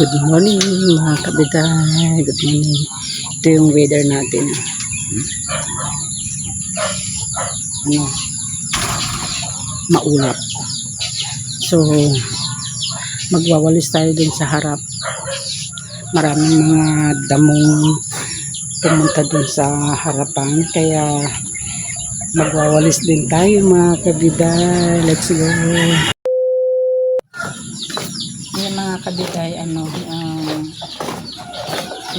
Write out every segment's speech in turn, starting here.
Good morning mga kabitay. Good morning. Ito yung weather natin. Ano? Maulap. So, magwawalis tayo dun sa harap. Maraming mga damong pumunta dun sa harapan. Kaya magwawalis din tayo mga kabitay. Let's go. Kabitay, ano, um,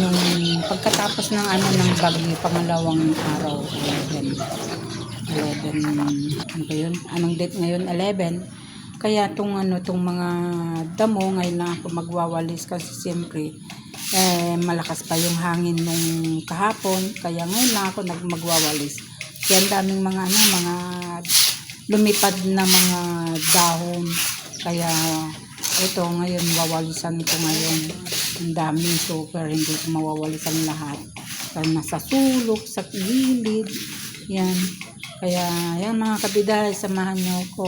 yung pagkatapos ng ano ng bagyo, pangalawang araw, 11. 11, ano ba yun? Anong date ngayon? 11. Kaya tong ano, tong mga damo, ngayon na ako magwawalis kasi siyempre, eh, malakas pa yung hangin nung kahapon. Kaya ngayon na ako nag magwawalis. Kaya ang daming mga ano, mga lumipad na mga dahon. Kaya ito ngayon wawalisan ko ngayon. Ang dami so pero hindi ko mawawalisan lahat. Kaya nasa sulok sa gilid yan. Kaya yan mga kabiday samahan niyo ko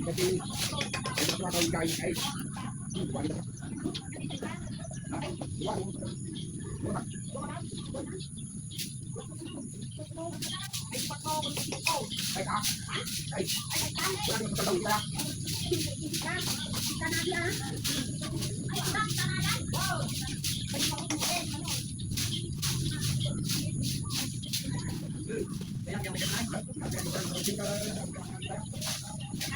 kasi wala kang guys ay wala ka ay ah ay wala kang kalaw ka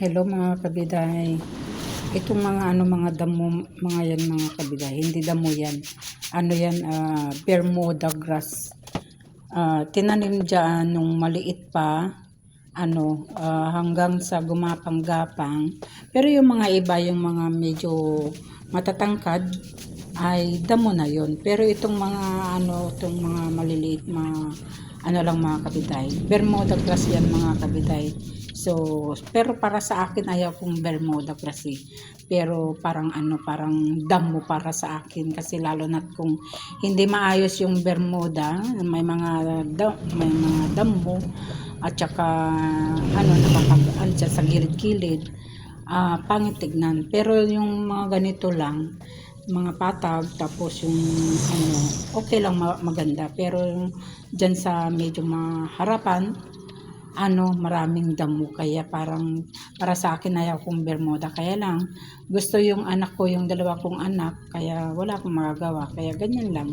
Hello mga kabiday. Itong mga ano mga damo mga yan mga kabiday, hindi damo yan. Ano yan ah, Bermuda grass. Ah, tinanim diyan nung maliit pa ano ah, hanggang sa gumapang-gapang. Pero yung mga iba yung mga medyo matatangkad ay damo na yon. Pero itong mga ano itong mga maliliit mga ano lang mga kabiday. Bermuda grass yan mga kabiday. So, pero para sa akin ayaw kong Bermuda kasi. Pero parang ano, parang damo para sa akin kasi lalo na kung hindi maayos yung Bermuda, may mga da, may mga damo at saka ano nakakagaan siya sa gilid-gilid. Ah, pangit tignan. Pero yung mga ganito lang, mga patag tapos yung ano, okay lang ma- maganda. Pero yung dyan sa medyo maharapan, ano, maraming damo. Kaya parang, para sa akin ayaw kong Bermuda. Kaya lang, gusto yung anak ko, yung dalawa kong anak. Kaya wala akong magagawa. Kaya ganyan lang.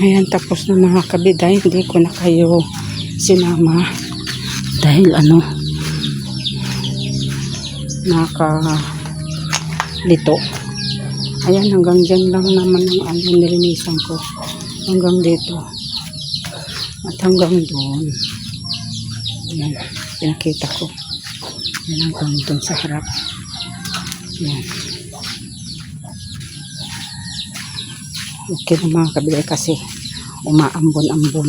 Ayan, tapos na mga kabiday. Hindi ko na kayo sinama. Dahil ano, naka lito. Ayan, hanggang dyan lang naman ang ano, nilinisan ko. Hanggang dito. At hanggang doon. Ayan, pinakita ko. Ayan, hanggang doon sa harap. Ayan. Okay na mga kabiday kasi umaambon-ambon.